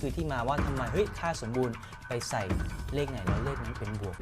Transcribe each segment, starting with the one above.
คือที่มาว่าทำไมเฮ้ยค่าสมบูรณ์ไปใส่เลขไหนแล้วเลขนั้นเป็นบวก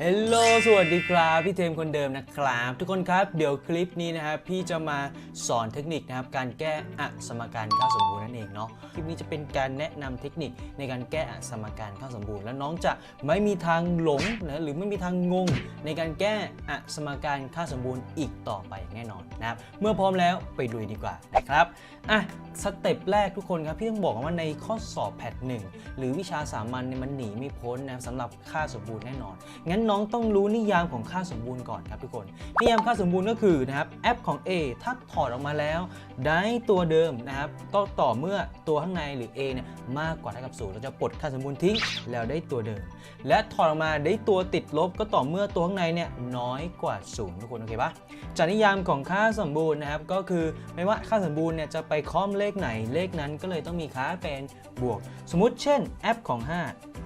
เฮลโลสวัสดีครับพี่เทมคนเดิมนะครับ ทุกคนครับเดี๋ยวคลิปนี้นะครับพี่จะมาสอนเทคนิคนะครับการแก้อสมการค่าสมบูรณ์นั่นเองเนาะคลิปนี้จะเป็นการแนะนำเทคนิคในการแก้อสมการค่าสมบูรณ์ แล้วน้องจะไม่มีทางหลงนะหรือไม่มีทางงง ในการแก้อสมการค่าสมบูรณ์อีกต่อไปแน่นอนนะครับเมื่อพร้อมแล้วไปลุยดีกว่านะครับอะสเต็ปแรกทุกคนครับพี่ต้องบอกว่าในข้อสอบแพทหนึ่งหรือวิชาสามัญเนี่ยมันหนีไม่พ้นนะครับสำหรับค่าสมบูรณ์แน่นอนงั้นน้องต้องรู้นิยามของค่าสมบูรณ์ก่อนครับทุกคน นิยามค่าสมบูรณ์ก็คือนะครับแอปของ A ถ้าถอดออกมาแล้วได้ตัวเดิมนะครับก็ต่อเมื่อตัวข้างในหรือ A เนี่ยมากกว่าเท่ากับศูนย์เราจะปลดค่าสมบูรณ์ทิ้งแล้วได้ตัวเดิม และถอดออกมาได้ตัวติดลบก็ต่อเมื่อตัวข้างในเนี่ยน้อยกว่าศูนย์ทุกคนโอเคปะจากนิยามของค่าสมบูรณ์นะครับก็คือไม่ว่าค่าสมบูรณ์เนี่ยจะไปค้อมเลขไหนเลขนั้นก็เลยต้องมีค่าเป็นบวก สมมุติเช่นแอปของ 5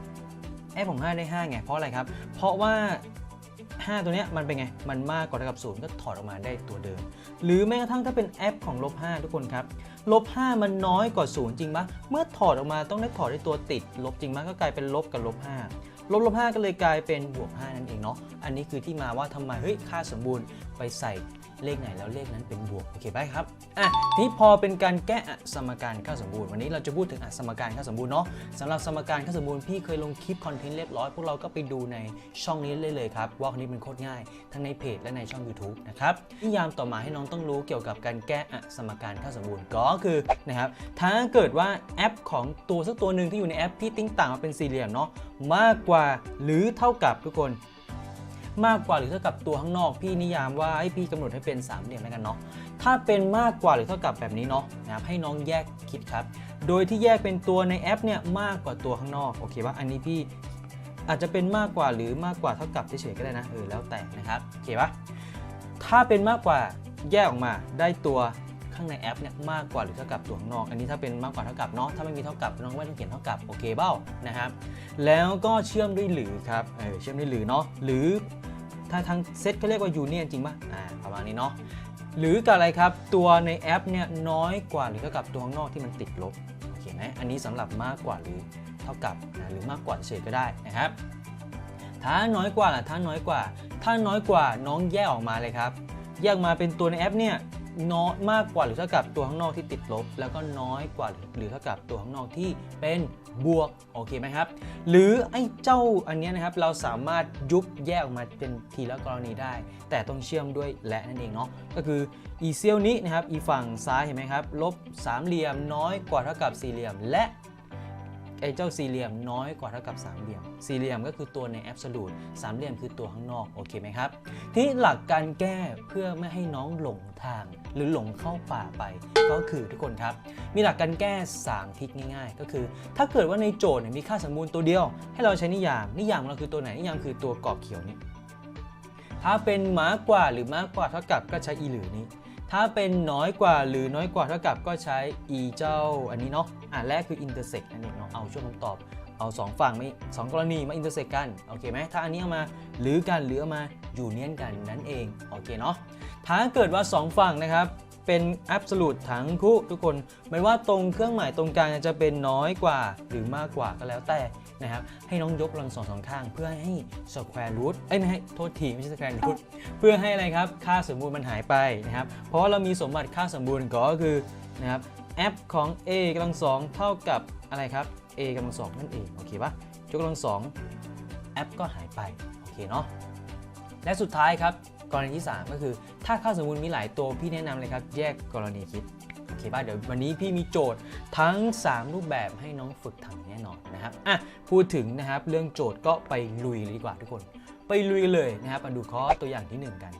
แอปของ5ได้5ไงเพราะอะไรครับ เพราะว่า 5 ตัวเนี้ยมันเป็นไง มันมากกว่าเท่ากับศูนย์ก็ถอดออกมาได้ตัวเดิม หรือแม้กระทั่งถ้าเป็นแอปของลบ5ทุกคนครับลบ5มันน้อยกว่าศูนย์จริงปะเมื่อถอดออกมาต้องได้ถอดได้ตัวติด ลบจริงปะก็กลายเป็นลบกับลบ5ลบลบ5ก็เลยกลายเป็นบวก5นั่นเองเนาะอันนี้คือที่มาว่าทำไมเฮ้ยค่าสมบูรณ์ไปใส่ เลขไหนแล้วเลขนั้นเป็นบวก โอเคไหมครับ อะ ทีนี้พอเป็นการแก้อสมการค่าสมบูรณ์ วันนี้เราจะพูดถึงอสมการค่าสมบูรณ์เนาะสำหรับสมการค่าสมบูรณ์พี่เคยลงคลิปคอนเทนต์เรียบร้อย พวกเราก็ไปดูในช่องนี้เลยเลยครับ ว่าคนนี้เป็นโคตรง่าย ทั้งในเพจและในช่อง YouTube นะครับ นิยามต่อมาให้น้องต้องรู้เกี่ยวกับการแก้อสมการค่าสมบูรณ์ก็คือนะครับ ถ้าเกิดว่าแอปของตัวสักตัวหนึ่งที่อยู่ในแอปที่ติ้งต่างมาเป็นสี่เหลี่ยมเนาะ มากกว่าหรือเท่ากับทุกคน มากกว่าหรือเท่ากับตัวข้างนอก พี่นิยามว่าให้พี่กำหนดให้เป็นสามเหลี่ยมแล้วกันเนาะถ้าเป็นมากกว่าหรือเท่ากับแบบนี้เนาะนะครับให้น้องแยกคิดครับ โดยที่แยกเป็นตัวในแอปเนี่ยมากกว่าตัวข้างนอกโอเคปะอันนี้พี่อาจจะเป็นมากกว่าหรือมากกว่าเท่ากับเฉยๆก็ได้นะเออแล้วแต่นะครับโอเคปะถ้าเป็นมากกว่าแยกออกมาได้ตัวข้างในแอปเนี่ยมากกว่าหรือเท่ากับตัวข้างนอก อันนี้ถ้าเป็นมากกว่าเท่ากับเนาะถ้าไม่มีเท่ากับน้องไม่ต้องเขียนเท่ากับโอเคเบ้านะครับแล้วก็เชื่อมด้วยหรือครับเออเชื่อมด้วยหรือเนาะหรือ ถ้าทางเซตก็เรียกว่ายูเนียนจริงป่ะอ่าประมาณนี้เนาะหรือกับอะไรครับตัวในแอปเนี่ยน้อยกว่าหรือเท่ากับตัวข้างนอกที่มันติดลบโอเคไหมอันนี้สำหรับมากกว่าหรือเท่ากับนะหรือมากกว่าเฉยก็ได้นะครับถ้าน้อยกว่าล่ะถ้าน้อยกว่า ถ้าน้อยกว่าน้องแยกออกมาเลยครับ แยกมาเป็นตัวในแอปเนี่ยน้อยมากกว่าหรือเท่ากับตัวข้างนอกที่ติดลบ แล้วก็น้อยกว่าหรือเท่ากับตัวข้างนอกที่เป็น บวกโอเคไหมครับ หรือไอ้เจ้าอันนี้นะครับเราสามารถยุบแยกออกมาเป็นทีละกรณีได้ แต่ต้องเชื่อมด้วยและนั่นเองเนาะก็คืออีเซียวนี้นะครับอีฝั่งซ้ายเห็นไหมครับลบสามเหลี่ยมน้อยกว่าเท่ากับสี่เหลี่ยม และ ไอ้เจ้าสี่เหลี่ยมน้อยกว่าเท่ากับสามเหลี่ยม สี่เหลี่ยมก็คือตัวในแอบสูตสามเหลี่ยมคือตัวข้างนอกโอเคไหมครับ ที่หลักการแก้เพื่อไม่ให้น้องหลงทาง หรือหลงเข้าป่าไป ก็คือทุกคนครับ มีหลักการแก้ 3ทริคง่าย ๆ ก็คือ ถ้าเกิดว่าในโจทย์มีค่าสมบูรณ์ตัวเดียว ให้เราใช้นิยาม นิยามของเราคือตัวไหนนิยามคือตัวกรอบเขียวนี้ถ้าเป็นมากกว่าหรือมากกว่าเท่ากับก็ใช้อีหรือนี้ ถ้าเป็นน้อยกว่าหรือน้อยกว่าเท่ากับก็ใช้ e เจ้าอันนี้เนาะอะแรกคือ intersect นั่นเองเนาะเอาช่วงคำตอบเอาสองฝั่งไม่สองกรณีมา intersect กันโอเคไหมถ้าอันนี้เอามาหรือกันหรือเอามา union กันนั่นเองโอเคเนาะถ้าเกิดว่า 2 ฝั่งนะครับเป็น absolute ทั้งคู่ทุกคนไม่ว่าตรงเครื่องหมายตรงกลางจะเป็นน้อยกว่าหรือมากกว่าก็แล้วแต่ นะครับให้น้องยกกำลังสองสองข้าง เพื่อให้ square root เอ้ยไม่ให้โทษทีไม่ใช่ square root เพื่อให้อะไรครับค่าสมบูรณ์มันหายไปนะครับเพราะว่าเรามีสมบัติค่าสมบูรณ์ก็คือนะครับ f ของ a กำลังสองเท่ากับอะไรครับ a กำลังสองนั่นเองโอเคปะยกกำลังสอง f ก็หายไปโอเคเนาะและสุดท้ายครับกรณีที่ 3 ก็คือ ถ้าค่าสมมูลมีหลายตัวพี่แนะนำเลยครับ แยกกรณีคิด โอเคป่ะเดี๋ยววันนี้พี่มีโจทย์ทั้ง 3 รูปแบบให้น้องฝึกทำแน่นอนนะครับอะพูดถึงนะครับเรื่องโจทย์ก็ไปลุยเลยดีกว่าทุกคน ไปลุยเลยนะครับมาดูข้อตัวอย่างที่ 1 กัน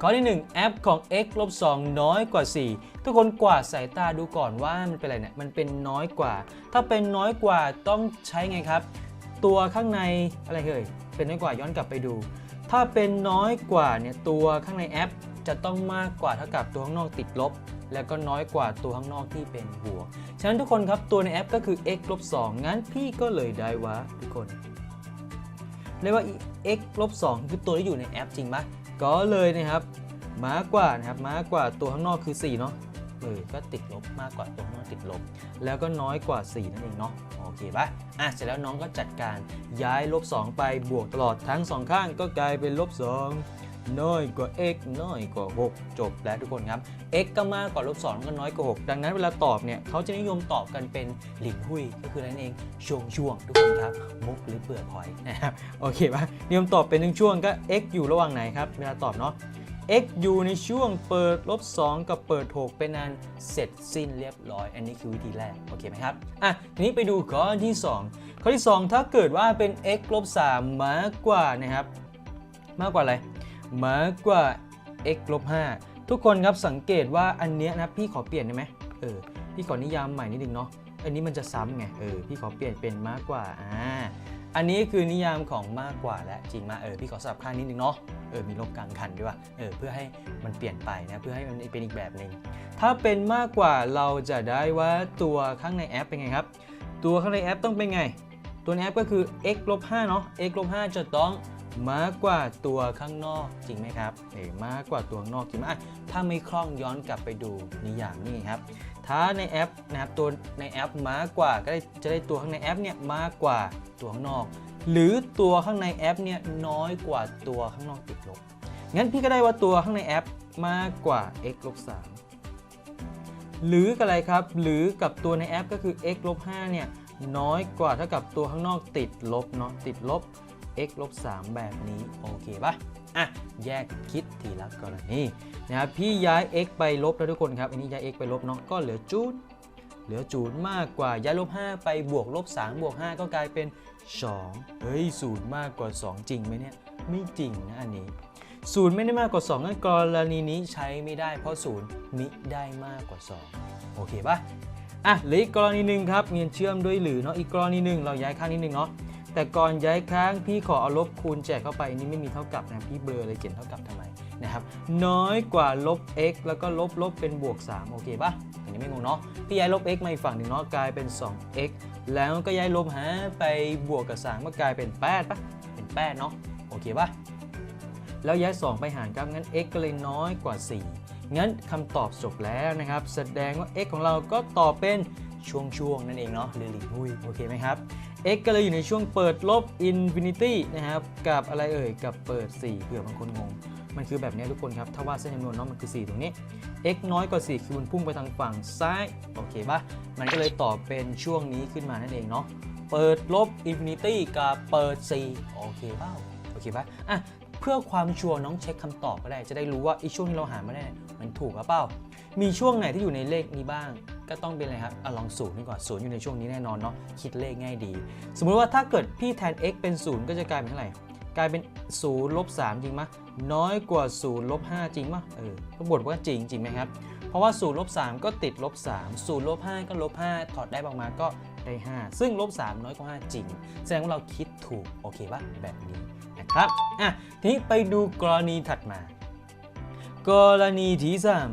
ข้อที่ 1 แอปของ x ลบ2น้อยกว่า 4 ทุกคนกวาดสายตาดูก่อนว่ามันเป็นอะไรเนี่ยมันเป็นน้อยกว่า ถ้าเป็นน้อยกว่าต้องใช้ไงครับ ตัวข้างในอะไรเอ่ยเป็นน้อยกว่าย้อนกลับไปดู ถ้าเป็นน้อยกว่าเนี่ยตัวข้างในแอปจะต้องมากกว่าเท่ากับตัวข้างนอกติดลบ แล้วก็น้อยกว่าตัวข้างนอกที่เป็นบวก ฉะนั้นทุกคนครับตัวในแอปก็คือ x ลบ2งั้นพี่ก็เลยได้ว่าทุกคนเรียกว่า x ลบ2คือตัวที่อยู่ในแอปจริงปะก็เลยนะครับมากกว่านะครับมากกว่าตัวข้างนอกคือ4เนาะเออก็ติดลบมากกว่าตัวข้างนอกติดลบ แล้วก็น้อยกว่า 4 นั่นเองเนาะโอเคปะอะเสร็จแล้วน้องก็จัดการย้ายลบ2ไปบวกตลอดทั้งสองข้างก็กลายเป็นลบ2 น้อยกว่า x น้อยกว่า 6 จบแล้วทุกคนครับ x ก็มากกว่าลบ2ก็น้อยกว่า 6 ดังนั้นเวลาตอบเนี่ยเขาจะนิยมตอบกันเป็นหลินหุยก็คือนั่นเองช่วงช่วงทุกคนครับ มุกหรือเปลือกหอยนะครับโอเคปะนิยมตอบเป็นช่วงก็ x อยู่ระหว่างไหนครับเวลาตอบเนาะ x อยู่ในช่วงเปิดลบ 2 กับเปิด 6 เป็นอันเสร็จสิ้นเรียบร้อย อันนี้คือวิธีแรก โอเคไหมครับ อะ ทีนี้ไปดูข้อที่ 2 ข้อที่ 2 ถ้าเกิดว่าเป็น x ลบ 3 มากกว่านะครับ มากกว่าอะไร มากกว่า x ลบ5ทุกคนครับสังเกตว่าอันเนี้ยนะพี่ขอเปลี่ยนได้ไหมเออพี่ขอนิยามใหม่นิดนึงเนาะอันนี้มันจะซ้ำไงเออพี่ขอเปลี่ยนเป็นมากกว่าอ่าอันนี้คือนิยามของมากกว่าและจริงมาเออพี่ขอสลับข้างนิดนึงเนาะเออมีลบกลางคันด้วยว่ะเออเพื่อให้มันเปลี่ยนไปนะเพื่อให้มันเป็นอีกแบบหนึ่งถ้าเป็นมากกว่าเราจะได้ว่าตัวข้างในแอปเป็นไงครับ ตัวข้างในแอปต้องเป็นไง ตัวในแอปก็คือ x ลบ5เนาะ x ลบ5จะต้อง มากกว่าตัวข้างนอกจริงไหมครับเออมากกว่าตัวข้างนอกจริงไหมถ้าไม่คล่องย้อนกลับไปดูนิยามนี่ครับถ้าในแอปนะครับตัวในแอปมากกว่าก็ได้จะได้ตัวข้างในแอปเนี่ยมากกว่าตัวข้างนอก หรือตัวข้างในแอปเนี่ยน้อยกว่าตัวข้างนอกติดลบงั้นพี่ก็ได้ว่าตัวข้างในแอปมากกว่า x ลบ3หรือกับอะไรครับ หรือกับตัวในแอปก็คือ x ลบ5เนี่ยน้อยกว่าเท่ากับตัวข้างนอกติดลบเนาะติดลบ x ลบ3แบบนี้ โอเคปะอะ แยกคิดทีละกรณีนะครับพี่ย้าย x ไปลบแล้วทุกคนครับ อันนี้ย้าย x ไปลบเนาะก็เหลือจูดเหลือจูดมากกว่าย้ายลบ 5 ไปบวกลบ3บวก 5 ก็กลายเป็น 2 เฮ้ยศูนย์มากกว่า 2 จริงไหมเนี่ย ไม่จริงนะอันนี้ศูนย์ไม่ได้มากกว่า2งั้นกรณีนี้ใช้ไม่ได้ เพราะศูนย์มิได้มากกว่า 2 โอเคปะอะเหลืออีกกรณีหนึ่งครับเงียนเชื่อมด้วยหรือเนาะอีกกรณีหนึ่งเราย้ายข้างนิดนึงเนาะ แต่ก่อนย้ายข้างพี่ขอเอาลบคูณแจกเข้าไปอันนี้ไม่มีเท่ากับนะพี่เบลอเลยเขียนเท่ากับทำไมนะครับน้อยกว่าลบ x แล้วก็ลบลบเป็นบวก 3 โอเคปะอันนี้ไม่งงเนาะพี่ย้ายลบ x มาอีกฝั่งหนึ่งเนาะกลายเป็น 2x แล้วก็ย้ายลบหาไปบวกกับ3ก็กลายเป็น8ปะเป็น8เนาะโอเคปะแล้วย้าย 2 ไปหารครับงั้น x ก็เลยน้อยกว่า 4 งั้นคำตอบจบแล้วนะครับ แสดงว่า x ของเราก็ตอบเป็นช่วงๆนั่นเองเนาะหรือหลีหุยโอเคไหมครับ x ก็เลยอยู่ในช่วงเปิดลบ infinity นะครับ กับอะไรเอ่ย กับเปิด 4 เผื่อบางคนงง มันคือแบบนี้ทุกคนครับ ถ้าว่าดเส้นจำนวนเนาะมันคือ 4 ตรงนี้ x น้อยกว่า 4 คือมันพุ่งไปทางฝั่งซ้าย โอเคปะมันก็เลยตอบเป็นช่วงนี้ขึ้นมานั่นเองเนาะ เปิดลบ infinity กับเปิด 4 โอเคเปล่าโอเคปะอะ เพื่อความชัวร์น้องเช็คคำตอบก็ได้ จะได้รู้ว่าไอ้ช่วงที่เราหามาได้มันถูกหรือเปล่า มีช่วงไหนที่อยู่ในเลขนี้บ้าง ก็ต้องเป็นอะไรครับอลองศูนย์ดีกว่าศูนย์อยู่ในช่วงนี้แน่นอนเนาะคิดเลขง่ายดี สมมุติว่าถ้าเกิดพี่แทน x เป็น 0 ก็จะกลายเป็นเท่าไหร่กลายเป็น0ลบ3จริงไหมน้อยกว่า0ลบ5จริงป่ะเออก็บทว่าจริงจริงไหมครับเพราะว่า0ลบ3ก็ติดลบ3 0ลบ5ก็ลบ5ถอดได้ออกมาก็ได้ 5 ซึ่งลบ3น้อยกว่า 5 จริง แสดงว่าเราคิดถูกโอเคป่ะแบบนี้นะครับอะทีนี้ไปดูกรณีถัดมา กรณีที่สาม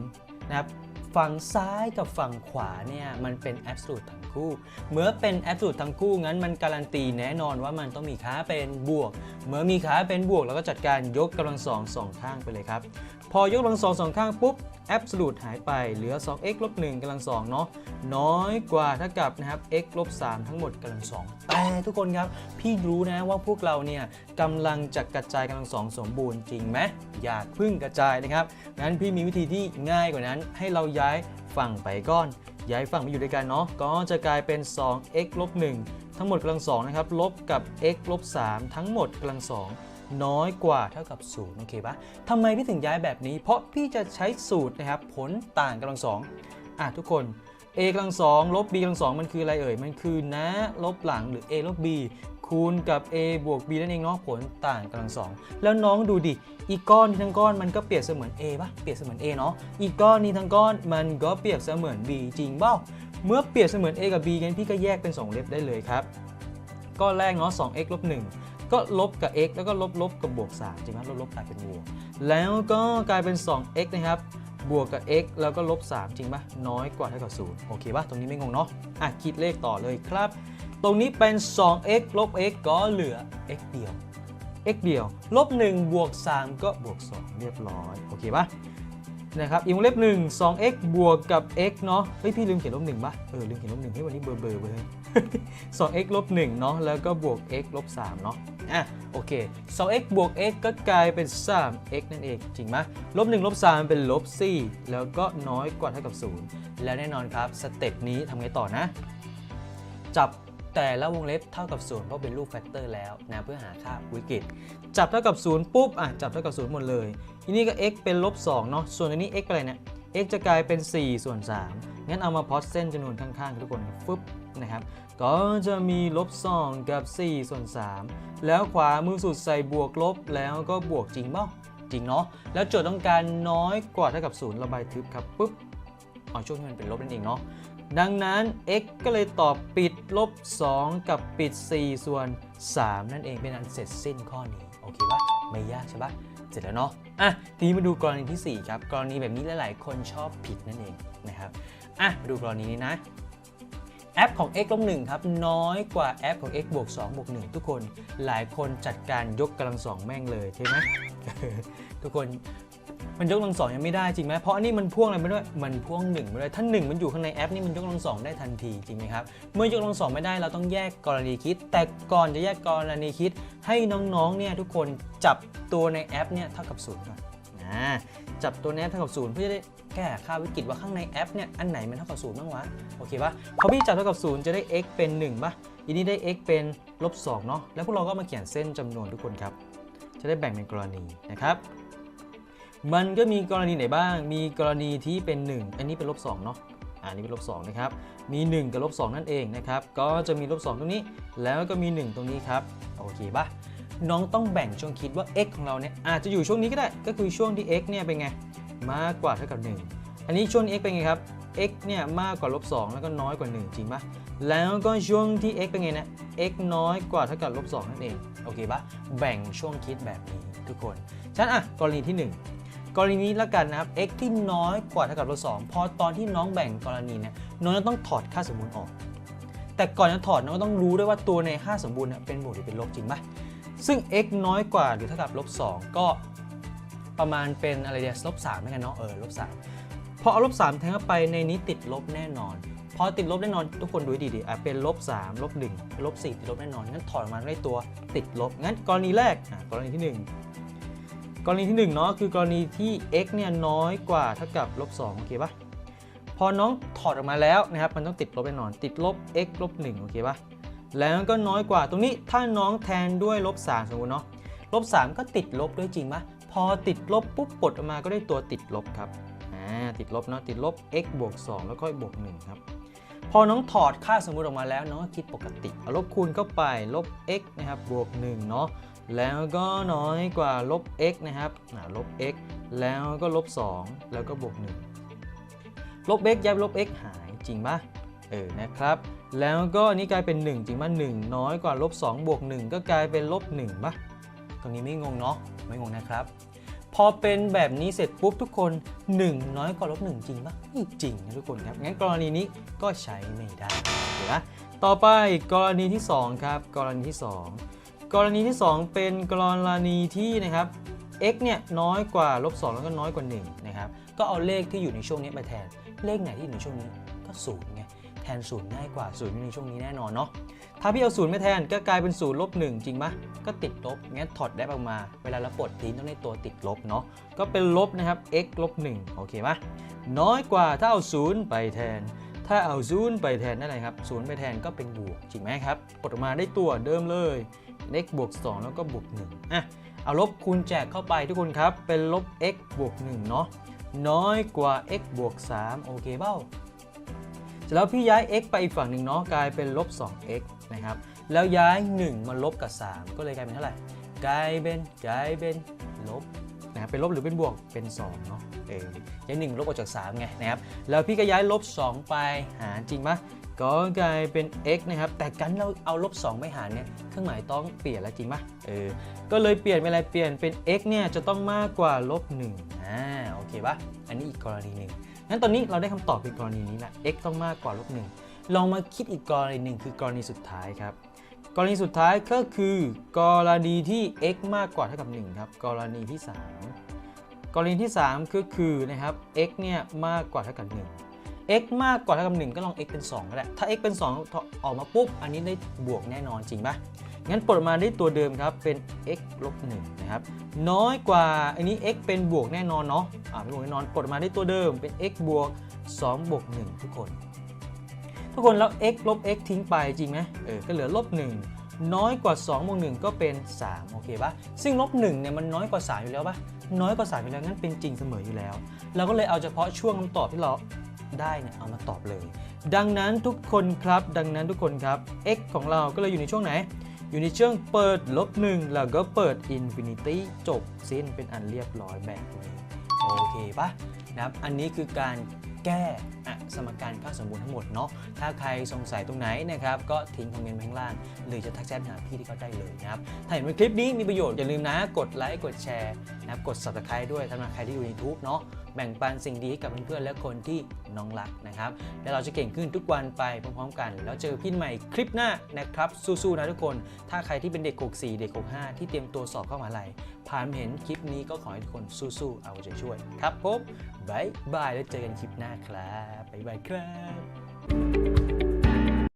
นะครับฝั่งซ้ายกับฝั่งขวาเนี่ยมันเป็น absolute ทั้ง คู่ เมื่อเป็น absolute ทั้งคู่งั้นมันการันตีแน่นอนว่ามันต้องมีค่าเป็นบวก เมื่อมีค่าเป็นบวกเราก็จัดการยกกำลังสองสองข้างไปเลยครับ พอยกกำลังสองสองข้างปุ๊บ absolute หายไปเหลือ 2x ลบ1กำลังสองเนาะน้อยกว่าเท่ากับนะครับ x ลบ3ทั้งหมดกำลังสองแต่ทุกคนครับ พี่รู้นะว่าพวกเราเนี่ยกำลังจะกระจายกำลังสองสมบูรณ์จริงไหมอย่าเพึ่งกระจายนะครับงั้นพี่มีวิธีที่ง่ายกว่านั้นให้เราย้ายฝั่งไปก้อน ย้ายฝั่งมาอยู่ด้วยกันเนาะก็จะกลายเป็น 2x ลบ1ทั้งหมดกำลัง2นะครับลบกับ x ลบ3ทั้งหมดกำลัง2น้อยกว่าเท่ากับ0โอเคปะทำไมพี่ถึงย้ายแบบนี้ เพราะพี่จะใช้สูตรนะครับผลต่างกำลัง2องอะทุกคน a กำลังสองลบ b กำลังสองมันคืออะไรเอ่ย มันคือนะลบหลังหรือ a ลบ b คูณกับ a บวก b นั่นเองเนาะผลต่างกำลังสองแล้วน้องดูดิอีกก้อนนี้ทั้งก้อนมันก็เปรียบเสมือน a ปะเปรียบเสมือน a เนาะอีกก้อนนี้ทั้งก้อนมันก็เปรียบเสมือน b จริงเปล่าเมื่อเปรียบเสมือน a กับ b งั้นพี่ก็แยกเป็น 2 เล็บได้เลยครับก้อนแรกเนาะ 2x ลบ1ก็ลบกับ x แล้วก็ลบลบกับบวก3จริงไหมลบลบกลายเป็นบวก แล้วก็กลายเป็น 2x นะครับบวกกับ x แล้วก็ลบ 3 จริงปะน้อยกว่าเท่ากับ 0 โอเคปะตรงนี้ไม่งงเนาะอะคิดเลขต่อเลยครับ ตรงนี้เป็น 2x ลบ x ก็เหลือ x เดียว x เดียว ลบ1บวก3ก็บวก 2 เรียบร้อย โอเคปะนะครับอีกวงเล็บ1 2x บวกกับ x เนาะเฮ้ยพี่ลืมเขียนลบ1ป่ะ เออลืมเขียนลบ1ให้ยวันนี้เบอร์เบอร์เบอร์ 2x ลบ1เนาะแล้วก็บวก x ลบ3เนาะอะโอเค 2x บวก x ก็กลายเป็น 3x นั่นเอง จริงไหมลบ1ลบ3เป็นลบ4แล้วก็น้อยกว่าเท่ากับ 0 แล้วแน่นอนครับ สเต็ปนี้ทำไงต่อนะ จับ แต่ละวงเล็บเท่ากับ0เพราะเป็นรูปแฟกเตอร์แล้วนะเพื่อหาค่าวิกฤต จับเท่ากับ 0 ปุ๊บอะจับเท่ากับ 0 หมดเลยทีนี้ก็ x เป็นลบ2เนาะส่วนอันนี้ x เป็นอะไรเนี่ย x จะกลายเป็น 4 ส่วน 3 งั้นเอามาพอดเส้นจำนวนข้างๆทุกคนฟึบนะครับ ก็จะมีลบ2กับ 4 ส่วน 3 แล้วขวามือสุดใส่บวกลบแล้วก็บวกจริงเปล่าจริงเนาะแล้วโจทย์ต้องการน้อยกว่าเท่ากับ 0 ระบายทึบครับปุ๊บเอาช่วงที่มันเป็นลบนั่นเองเนาะ ดังนั้น x ก็เลยตอบปิดลบ 2 กับปิด 4 ส่วน 3 นั่นเองเป็นอันเสร็จสิ้นข้อนี้ โอเคปะไม่ยากใช่ปะเสร็จแล้วเนาะอะทีนี้มาดูกรณีที่ 4 ครับ กรณีแบบนี้หลาย ๆ คนชอบผิดนั่นเองนะครับอะมาดูกรณีนี้นะแอปของ x ลบ1ครับ น้อยกว่าแอปของ x บวก2บวก1ทุกคนหลายคนจัดการยกกำลังสองแม่งเลยใช่ไหมทุกคน มันยกกำลังสองยังไม่ได้จริงไหมเพราะอันนี้มันพ่วงอะไรมาด้วย มันพ่วง1มาด้วยถ้า1มันอยู่ข้างในแอปนี่มันยกกำลังสองได้ทันทีจริงไหมครับ เมื่อยกกำลังสองไม่ได้เราต้องแยกกรณีคิด แต่ก่อนจะแยกกรณีคิด ให้น้องๆเนี่ยทุกคนจับตัวในแอปเนี่ยเท่ากับศูนย์ก่อนนะจับตัวในแอปเท่ากับศูนย์เพื่อจะได้แก้ค่าวิกฤตว่าข้างในแอปเนี่ยอันไหนมันเท่ากับศูนย์บ้างวะโอเคปะพอพี่จับเท่ากับศูนย์จะได้ x เป็น1ปะทีนี้ได้ x เป็นลบ2เนาะแล้วพวกเราก็มาเขียนเส้นจำนวนทุกคนครับ จะได้แบ่งเป็นกรณีนะครับ มันก็มีกรณีไหนบ้าง มีกรณีที่เป็น 1 อันนี้เป็นลบ2เนาะอันนี้เป็นลบ2นะครับ มี 1 กับลบ2นั่นเองนะครับ ก็จะมีลบ2ตรงนี้ แล้วก็มี 1 ตรงนี้ครับ โอเคปะน้องต้องแบ่งช่วงคิดว่า x ของเราเนี่ยอาจจะอยู่ช่วงนี้ก็ได้ ก็คือช่วงที่ x เนี่ยเป็นไง มากกว่าเท่ากับ 1 อันนี้ช่วง x เป็นไงครับ x เนี่ยมากกว่าลบ2แล้วก็น้อยกว่า 1 จริงปะแล้วก็ช่วงที่ x เป็นไงนะ x น้อยกว่าเท่ากับลบ2นั่นเอง โอเคปะแบ่งช่วงคิดแบบนี้ทุกคน ฉะนั้นอะกรณีที่ 1 กรณีนี้แล้วกันนะครับ x ที่น้อยกว่าเท่ากับลบ2พอตอนที่น้องแบ่งกรณีเนี่ยน้องจะต้องถอดค่าสมบูรณ์ออก แต่ก่อนจะถอดน้องก็ต้องรู้ด้วยว่าตัวในค่าสมบูรณ์เนี่ยเป็นบวกหรือเป็นลบจริงปะซึ่ง x น้อยกว่าหรือเท่ากับลบ2ก็ประมาณเป็นอะไรเดียลบ3ไม่กันเนาะเออลบ3พอเอาลบ3แทงเข้าไปในนี้ติดลบแน่นอน พอติดลบแน่นอนทุกคนดูให้ดีๆอะเป็นลบ3ลบ1ลบ4ติดลบแน่นอนงั้นถอดออกมาได้ตัวติดลบงั้นกรณีแรกอะกรณีที่หนึ่ง กรณีที่1เนาะคือกรณีที่ x เนี่ยน้อยกว่าเท่ากับลบ2โอเคปะพอน้องถอดออกมาแล้วนะครับมันต้องติดลบแน่นอน ติดลบ x ลบ1โอเคปะแล้วก็น้อยกว่าตรงนี้ถ้าน้องแทนด้วยลบ3สมมติเนาะลบ3ก็ติดลบด้วยจริงปะพอติดลบปุ๊บปลดออกมาก็ได้ตัวติดลบครับอ่าติดลบเนาะติดลบ x บวก2แล้วก็บวก1ครับพอน้องถอดค่าสมมุติออกมาแล้วน้องคิดปกติเอาลบคูณเข้าไปลบ x นะครับบวก1เนาะ แล้วก็น้อยกว่าลบ x นะครับลบ x แล้วก็ลบ 2 แล้วก็บวก 1 ลบ x ย้ายลบ x หายจริงปะเออนะครับ แล้วก็นี่กลายเป็น 1 จริงปะ1 น้อยกว่าลบ2บวก 1 ก็กลายเป็นลบ1ปะตรงนี้ไม่งงเนาะไม่งงนะครับ พอเป็นแบบนี้เสร็จปุ๊บทุกคน 1 น้อยกว่าลบ1จริงปะไม่จริงนะทุกคนครับ งั้นกรณีนี้ก็ใช้ไม่ได้เดี๋ยวนะต่อไปกรณีที่ 2 ครับ กรณีที่ 2 กรณีที่ 2 เป็นกรณีที่นะครับ x เนี่ยน้อยกว่าลบ2แล้วก็น้อยกว่า1นะครับก็เอาเลขที่อยู่ในช่วงนี้ไปแทน เลขไหนที่อยู่ในช่วงนี้ก็0ไงแทน0ง่ายกว่า0อยู่ในช่วงนี้แน่นอนเนาะถ้าพี่เอา0ไม่แทนก็กลายเป็น0ลบ1จริงปะก็ติดลบงั้นถอดได้ออกมา เวลาเราปลดทิ้งต้องได้ตัวติดลบเนาะก็เป็นลบนะครับ x ลบ1โอเคปะน้อยกว่าถ้าเอา0ไปแทน ถ้าเอา0ไปแทนนั่นอะไรครับ0ไปแทนก็เป็นบวกจริงไหมครับปลดออกมาได้ตัวเดิมเลย x บวก2แล้วก็บวก1อะเอาลบคูณแจกเข้าไปทุกคนครับ เป็นลบ x บวก1เนาะน้อยกว่า x บวก3โอเคเบ้าสร็จแล้วพี่ย้าย x ไปอีกฝั่งหนึ่งเนาะกลายเป็นลบ 2x นะครับ แล้วย้าย 1 มาลบกับ 3 ก็เลยกลายเป็นเท่าไหร่ กลายเป็นกลายเป็นลบนะครับเป็นลบหรือเป็นบวกเป็น2เนาะเออย้าย1ลบออกจาก3ไงนะครับแล้วพี่ก็ย้ายลบ 2 ไปหารจริงปะ ก็กลายเป็น x นะครับ แต่กันเราเอาลบ2ไปหารเนี่ยเครื่องหมายต้องเปลี่ยนแล้วจริงปะเออ ก็เลยเปลี่ยนเป็นอะไรเปลี่ยนเป็น x เนี่ยจะต้องมากกว่าลบ1อ่าโอเคปะอันนี้อีกกรณีหนึ่งงั้นตอนนี้เราได้คำตอบเป็นกรณีนี้ละ x ต้องมากกว่าลบ1ลองมาคิดอีกกรณีหนึ่งคือกรณีสุดท้ายครับกรณีสุดท้ายก็คือกรณีที่ x มากกว่าเท่ากับ 1 ครับ กรณีที่ 3 กรณีที่ 3 ก็คือนะครับ x เนี่ยมากกว่าเท่ากับ 1 x มากกว่าเท่ากับ1ก็ลอง x เป็น 2 ก็ได้ ถ้า x เป็น 2 ออกมาปุ๊บ อันนี้ได้บวกแน่นอนจริงปะงั้นปลดมาได้ตัวเดิมครับ เป็น x ลบ1นะครับ น้อยกว่า อันนี้ x เป็นบวกแน่นอนเนาะ อ่าเป็นบวกแน่นอน ปลดมาได้ตัวเดิม เป็น x บวก2บวก1ทุกคน ทุกคนแล้ว x ลบ x ทิ้งไปจริงไหมเออ ก็เหลือลบ1น้อยกว่า2บวก1ก็เป็น 3 โอเคปะซึ่งลบ1เนี่ยมันน้อยกว่า 3 อยู่แล้วปะน้อยกว่า3อยู่แล้วงั้นเป็นจริงเสมออยู่แล้ว เราก็เลยเอาเฉพาะช่วงคำตอบที่เรา ได้เนี่ยเอามาตอบเลย ดังนั้นทุกคนครับ ดังนั้นทุกคนครับ x ของเราก็เลยอยู่ในช่วงไหน อยู่ในช่วงเปิดลบหนึ่งแล้วก็เปิดอินฟินิตี้จบสิ้นเป็นอันเรียบร้อยแบบนี้ โอเคปะนะครับ อันนี้คือการแก้ สมการค่าสมบูรณ์ทั้งหมดเนาะถ้าใครสงสัยตรงไหนนะครับก็ทิ้งคอมเมนต์ไว้ข้างล่าง หรือจะทักแชทหาพี่ที่เขาได้เลยนะครับถ้าเห็นว่าคลิปนี้มีประโยชน์อย่าลืมนะกดไลค์กดแชร์นะครับกด subscribe ด้วยสำหรับใครที่อยู่ใน YouTube เนาะแบ่งปันสิ่งดีให้กับเพื่อนๆและคนที่น้องรักนะครับแล้วเราจะเก่งขึ้นทุกวันไปพร้อมๆกัน แล้วเจอพี่ใหม่คลิปหน้านะครับสู้ๆนะทุกคน ถ้าใครที่เป็นเด็ก64เด็ก65ที่เตรียมตัวสอบเข้ามหาลัยผ่านเห็นคลิปนี้ก็ขอให้ทุกคนสู้ๆเอาใจช่วย ครับผมบายบายแล้วเจอกันคลิปหน้าครับบ๊ายบายครับ